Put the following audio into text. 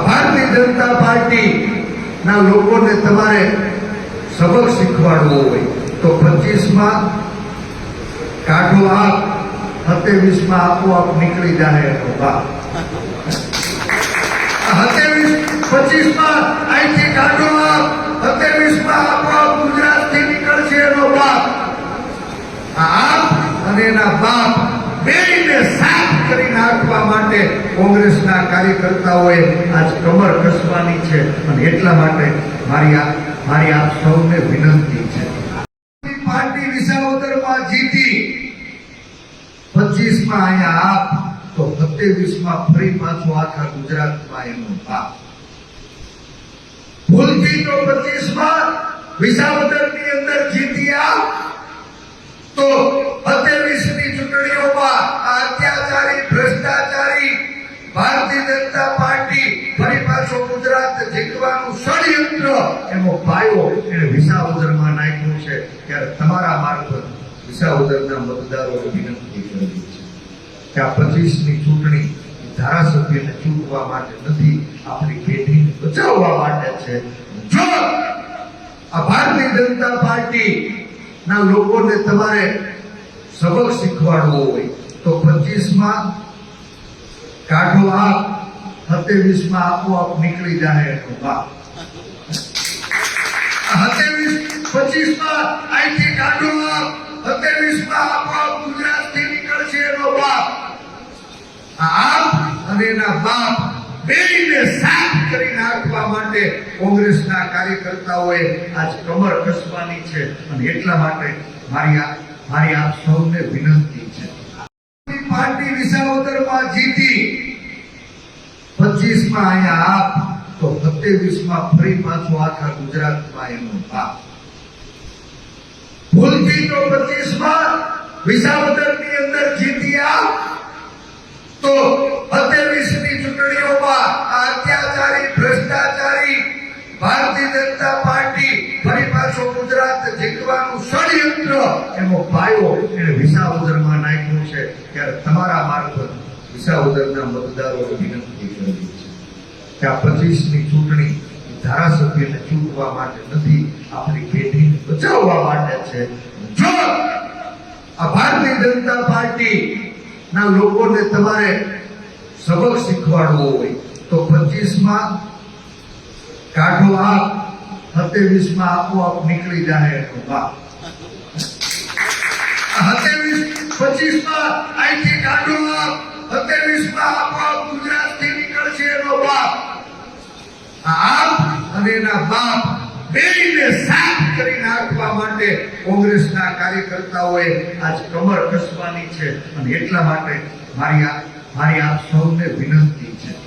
Bharatiya Janata party ના લોકોને તમારે સબક શીખવાડવો હોય તો પચીસમાં કાઢો આપ, સત્યાવીસમાં આપોઆપ નીકળી જાય એનો સત્યાવીસ, પચીસમાં કરી નાખવા માટે કોંગ્રેસના કાર્યકર્તાઓએ આજ કમર કસવાની છે અને એટલા માટે મારી મારી આપ સૌને વિનંતી છે. પાર્ટી વિસાવદરમાં જીતી. પચીસમાં અહીંયા આપ, તો સત્યાવીસમાં ફરી પાછું આખા ગુજરાતમાં એનો પાપ ભૂલથી તો પચીસમાં વિસાવદરની અંદર જીતી આપ. તો સત્યાવીસની ગુજરાત જીતવાનું ષડયંત્ર એનો પાયો એને વિસાવદરમાં નાખ્યો છે. ત્યારે તમારા મારફત વિસાવદરના મતદારોને વિનંતી કરવી છે કે આ પચીસની ચૂંટણી ધારાસભ્યને ચૂંટવા માટે નથી આપણી પેઢીને બચાવવા માટે છે. જો આ ભારતીય જનતા પાર્ટી ના લોકોને તમારે સબક શીખવાડવો હોય, તો પચીસમાં કાઢો આપ સત્યાવીસમાં આપોઆપ નીકળી જાય એનો સત્યાવીસ કાર્યકર્તાઓએ આજ કમર કસવાની છે અને એટલા માટે મારી મારી આપ સૌને વિનંતી છે. પાર્ટી વિસાવદરમાં જીતી પચીસમાં અહીંયા આપ, તો સત્યાવીસમાં ફરી પાછું આખા ગુજરાતમાં એનો પાપ ભૂલથી તો પચીસમાં વિસાવદરની અંદર જીતી આપ. તો સત્યાવીસની ચૂંટણીઓમાં આ અત્યાચારી, ભ્રષ્ટાચારી, ભારતીય જનતા પાર્ટી ફરી પાછો ગુજરાત જીતવાનું ષડયંત્ર એનો પાયો એને વિસાવદરમાં નાખ્યું છે. ત્યારે તમારા મારફત વિસાવદરના મતદારો વિનંતી કરી. આ પચીસમી ચૂંટણી ધારાસભ્યને ચૂંટવા માટે નથી, આપણી પેઢીને બચાવવા માટે છે. જો આ ભારતીય જનતા પાર્ટી ના લોકોને તમારે સબક શીખવાડવો હોય, તો પચીસમાં કાઢો આ સત્યાવીસમાં આપોઆપ નીકળી જાય એનો બાપ સત્યાવીસ, પચીસમાં અહીંથી કાઢો આપ. એના બાપ બેયને સાફ કરી નાખવા માટે કોંગ્રેસના કાર્યકર્તાઓએ આજ કમર કસવાની છે. અને એટલા માટે મારી આ મારી આપ સૌને વિનંતી છે.